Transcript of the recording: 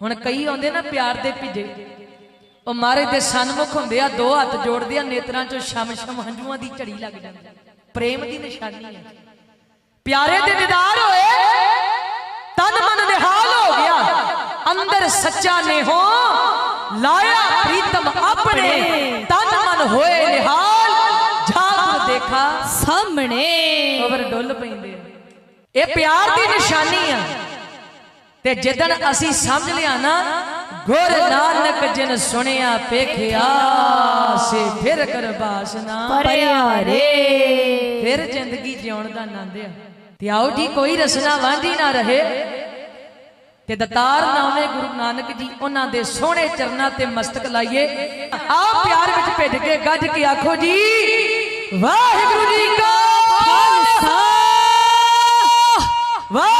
ਹੁਣ ਕਈ ਆਉਂਦੇ ਨਾ ਪਿਆਰ ਦੇ ਭਿਜੇ। ਉਹ ਮਾਰੇ ਦੇ ਸਨਮੁਖ ਹੁੰਦੇ ਆ ਦੋ ਹੱਥ ਜੋੜਦੇ ਆ ਨੇਤਰਾਂ ਚੋਂ ਸ਼ਮ ਸ਼ਮ ਹੰਝੂਆਂ ਦੀ ਝੜੀ ਲੱਗ ਜਾਂਦੀ ਪ੍ਰੇਮ ਦੀ ਨਿਸ਼ਾਨੀ ਹੈ ਪਿਆਰੇ ਦੇ ਦੀਦਾਰ ਹੋਏ ਤਨ ਮਨ ਨਿਹਾਲ ਹੋ ਗਿਆ। ਅੰਦਰ ਸੱਚਾ ਨੇ ਹੋ ਲਾਇਆ ਪ੍ਰੀਤਮ ਆਪਣੇ। ਤਨ ਮਨ ਹੋਏ ਨਿਹਾਲ ਜਾਗ ਦੇਖਾ। ਸਾਹਮਣੇ। ਖਬਰ ਡੁੱਲ ਪੈਂਦੇ ਇਹ ਪਿਆਰ ਦੀ ਨਿਸ਼ਾਨੀ ਆ। ਤੇ ਜਿੱਦਣ ਅਸੀਂ ਸਮਝ ਲਿਆ ਨਾ, ਗੁਰ ਨਾਨਕ ਜਿਨ ਸੁਣਿਆ ਪੇਖਿਆ ਸੇ ਫਿਰ ਕਰ ਬਾਸਨਾ ਪਰਿਆਰੇ ਫਿਰ ਜ਼ਿੰਦਗੀ ਜਿਉਣ ਦਾ ਆਨੰਦ ਆ। ਤੇ ਆਓ ਜੀ, ਕੋਈ ਰਸਨਾ ਵਾਂਝੀ ਨਾ ਰਹੇ। ਤੇ ਦਤਾਰ ਨਾਮੇ ਗੁਰੂ ਨਾਨਕ ਜੀ, ਉਹਨਾਂ ਦੇ ਸੋਹਣੇ ਚਰਨਾਂ ਤੇ ਮਸਤਕ ਲਾਈਏ। ਆਓ ਪਿਆਰ ਵਿੱਚ ਭਿੱਜ ਕੇ ਗੱਜ ਕੇ ਆਖੋ ਜੀ, ਵਾਹਿਗੁਰੂ ਜੀ ਕਾ ਖਾਲਸਾ। ਵਾਹਿਗੁਰੂ